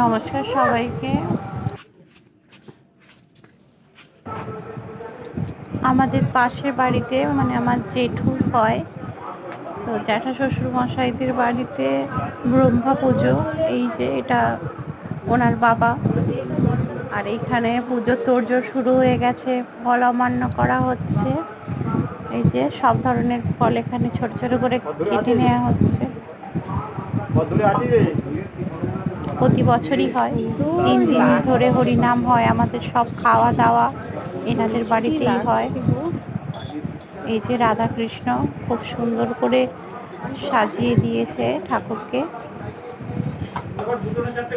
নমস্কার সবাইকে। আমাদের পাশের বাড়িতে মানে আমার জেঠু হয়, তো জ্যাঠা শ্বশুর মশাইদের বাড়িতে ব্রহ্মা পুজো, এই যে এটা ওনার বাবা। আর এইখানে পুজোর তোড়জোড় শুরু হয়ে গেছে, ফল অমান্য করা হচ্ছে। এই যে সব ধরনের ফল এখানে ছোট ছোট করে কেটে নেওয়া হচ্ছে। প্রতি বছরই হয়। তিন দিন ধরে হরিনাম হয়, আমাদের সব খাওয়া দাওয়া এনাদের বাড়িতেই হয়। এই যে রাধা কৃষ্ণ খুব সুন্দর করে সাজিয়ে দিয়েছে ঠাকুরকে।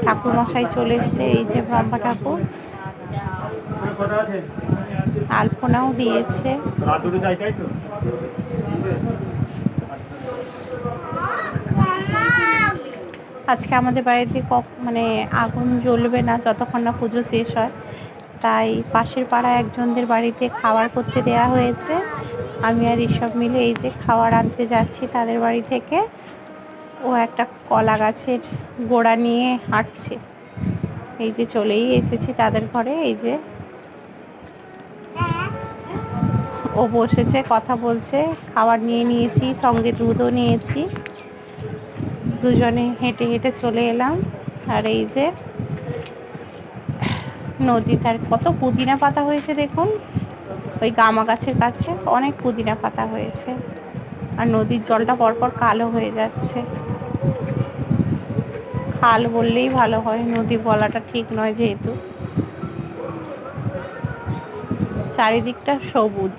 ঠাকুর মশাই চলে এসছে, এই যে ব্রহ্মা ঠাকুর। আলপনাও দিয়েছে। আজকে আমাদের বাড়িতে মানে আগুন জ্বলবে না, যতক্ষণ না পুজো শেষ হয়। তাই পাশের পাড়া একজনদের বাড়িতে খাবার করতে দেয়া হয়েছে। আমি আর এসব মিলে এই যে খাবার আনতে যাচ্ছি তাদের বাড়ি থেকে। ও একটা কলা গাছের গোড়া নিয়ে হাঁটছে। এই যে চলেই এসেছি তাদের ঘরে, এই যে। ও বসেছে, কথা বলছে। খাবার নিয়ে নিয়েছি, সঙ্গে দুধও নিয়েছি। দুজনে হেঁটে হেঁটে চলে এলাম। আর এই যে নদী তার কত পুদিনা পাতা হয়েছে দেখুন। ওই গামা গাছের কাছে অনেক পুদিনা পাতা হয়েছে। আর নদীর জলটা পরপর কালো হয়ে যাচ্ছে। খাল বললেই ভালো হয়, নদী বলাটা ঠিক নয় যেহেতু। চারিদিকটা সবুজ।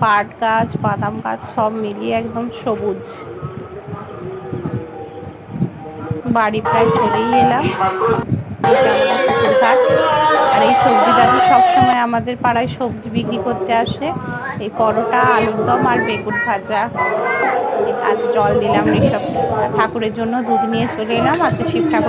পাট গাছ, বাদাম গাছ সব মিলিয়ে একদম সবুজ। বাড়ি প্রায় চলেই এলাম। আর এই সবজি দাদু সবসময় আমাদের পাড়ায় সবজি বিক্রি করতে আসে। এই পরোটা, আলুর দম আর বেগুন ভাজা। আর জল দিলাম এইসব ঠাকুরের জন্য, দুধ নিয়ে চলে এলাম। আর শিব ঠাকুর